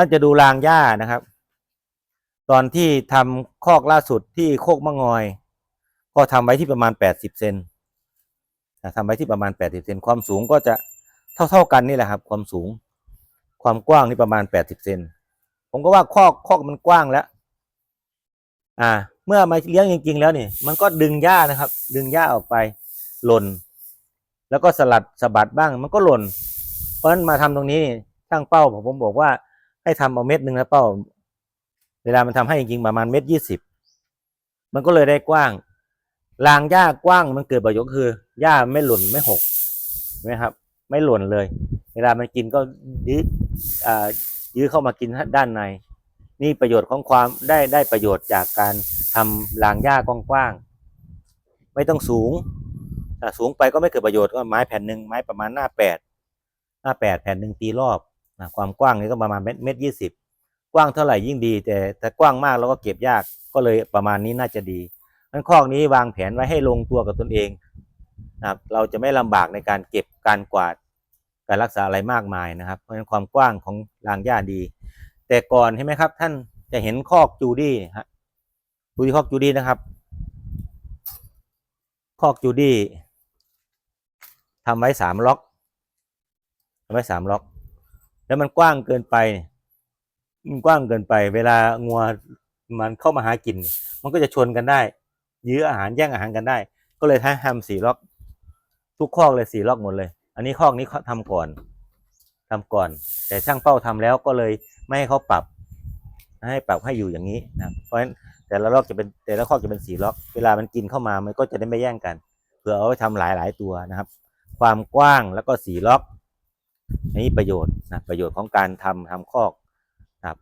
ท่านจะดูรางหญ้านะครับ ตอนที่ทำคอกล่าสุดที่โคกมะงอย ก็ทำไว้ที่ประมาณแปดสิบเซนทำไว้ที่ประมาณแปดสิบเซนความสูงก็จะเท่า ๆกันนี่แหละครับ ความสูง ความกว้างนี่ประมาณแปดสิบเซนผมก็ว่าคอกคอกมันกว้างแล้ว อ่า เมื่อมาเลี้ยงจริง ๆ แล้วนี่มันก็ดึงหญ้านะครับ ดึงหญ้าออกไปหล่น แล้วก็สลัดสะบัดบ้าง มันก็หล่น เพราะฉะนั้นมาทำตรงนี้นี่ช่างเป้าผมผมบอกว่า ให้ทำเอาเม็ดหนึ่งนะเป้า เวลามันทำให้จริงๆประมาณเม็ดยี่สิบมันก็เลยได้กว้างรางหญ้ากว้างมันเกิดประโยชน์คือหญ้าไม่หล่นไม่หกเห็นไหมครับ ไม่หล่นเลย เวลามันกินก็ยื้ออ่ายื้อเข้ามากินด้านใน นี่ประโยชน์ของความได้ได้ประโยชน์จากการทำรางหญ้ากว้างๆไม่ต้องสูงสูงไปก็ไม่เกิดประโยชน์ก็ไม้แผ่นหนึ่งไม้ประมาณหน้าแปดหน้าแปดแผ่นหนึ่งตีรอบ นะความกว้างนี่ก็ประมาณเม็ดเม็ดยี่สิบกว้างเท่าไหร่ยิ่งดี แต่ถ้ากว้างมากเราก็เก็บยากก็เลยประมาณนี้น่าจะดีนั้นคอกนี้วางแผนไว้ให้ลงตัวกับตนเองนะครับเราจะไม่ลำบากในการเก็บการกวาดการรักษาอะไรมากมายนะครับ เพราะฉะนั้นความกว้างของรางหญ้าดี แต่ก่อนเห็นไหมครับ ท่านจะเห็นคอกจูดี้ฮะดูที่คอกจูดี้นะครับ คอกจูดี้ทำไว้สามล็อกทำไว้สามล็อก แล้วมันกว้างเกินไป มันกว้างเกินไป เวลางัวมันเข้ามาหากิน มันก็จะชนกันได้ ยื้ออาหารแย่งอาหารกันได้ ก็เลยทำสี่ล็อก ทุกคอกเลยสี่ล็อกหมดเลย อันนี้คอกนี้เขาทำก่อนทำก่อน แต่ช่างเป้าทำแล้วก็เลยไม่ให้เขาปรับ ให้ปรับให้อยู่อย่างนี้นะ เพราะฉะนั้นแต่ละล็อกจะเป็นแต่ละคอกจะเป็นสี่ล็อก เวลามันกินเข้ามามันก็จะได้ไม่แย่งกัน เผื่อเอาไว้ทำหลายหลายๆตัวนะครับ ความกว้างแล้วก็สี่ล็อก นี้ประโยชน์นะประโยชน์ของการทำทำคอกนะครับ